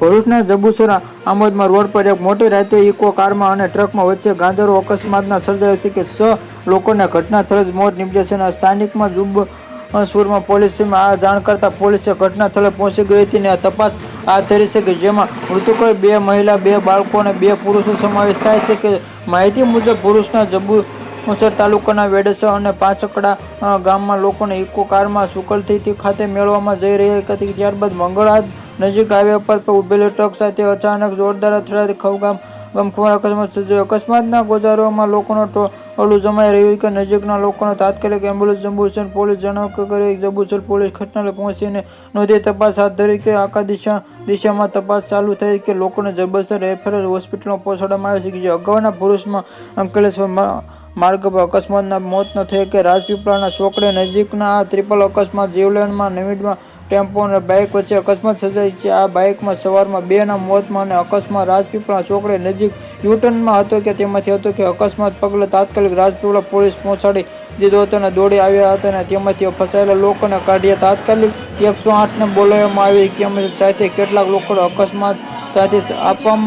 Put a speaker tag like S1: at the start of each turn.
S1: ભરૂચના જબુસરા આમોદમાં રોડ પર એક મોટી રાતે ઇકો કારમાં અને ટ્રકમાં વચ્ચે ગાંધરો અકસ્માતના સર્જાયો છે કે છ લોકોના ઘટના સ્થળે જ મોત નીપજ્યા છે અને સ્થાનિકમાં જુબ સુરમાં પોલીસમાં આ જાણ કરતા પોલીસે ઘટના સ્થળે પહોંચી ગઈ હતી અને તપાસ હાથ ધરી છે કે જેમાં મૃતકો બે મહિલા, બે બાળકો અને બે પુરુષો સમાવેશ થાય છે કે માહિતી મુજબ પુરુષના જંબુ મુસર તાલુકાના વેડસર અને પાંચકડા ગામમાં લોકોને ઇકો કારમાં સુકલથી ખાતે મેળવવામાં જઈ રહી હતી. ત્યારબાદ મંગળાજ નજીક હાઈવે પર ઉભેલો ટ્રક સાથે અચાનક જોરદાર અથડાતી ખવગામ ગમખોર અકસ્માત સર્જાયો. અકસ્માતના ગોજારોમાં લોકોનો ટોળું જમાઈ રહ્યું કે નજીકના લોકોને તાત્કાલિક એમ્બ્યુલન્સ જંબુસર પોલીસ જણાવ કે કરી જંબુસર પોલીસ ઘટનાને પહોંચીને નોંધી તપાસ હાથ ધરી કે આખા દિશા દિશામાં તપાસ ચાલુ થઈ કે લોકોને જબરસર રેફરલ હોસ્પિટલમાં પહોંચાડવામાં આવે છે અગાઉના પુરુષમાં અંકલેશ્વર માર્ગ પર અકસ્માતના મોત ન થયા કે રાજપીપળાના છોકડે નજીકના આ ત્રિપલ અકસ્માત જીવલેણમાં નવીડમાં ટેમ્પો અને બાઇક વચ્ચે અકસ્માત સર્જાય છે. આ બાઇકમાં સવારમાં બેના મોતમાં અને અકસ્માત રાજપીપળા ચોકડે નજીક યુટર્નમાં હતો કે તેમાંથી હતો કે અકસ્માત પગલે તાત્કાલિક રાજપીપળા પોલીસ પહોંચાડી દીધો હતો અને દોડી આવ્યા હતા અને તેમાંથી ફસાયેલા લોકોને કાઢ્યા તાત્કાલિક એકસો આઠને બોલાવવામાં આવી. તેમજ સાથે કેટલાક લોકો અકસ્માત સાથે આપવામાં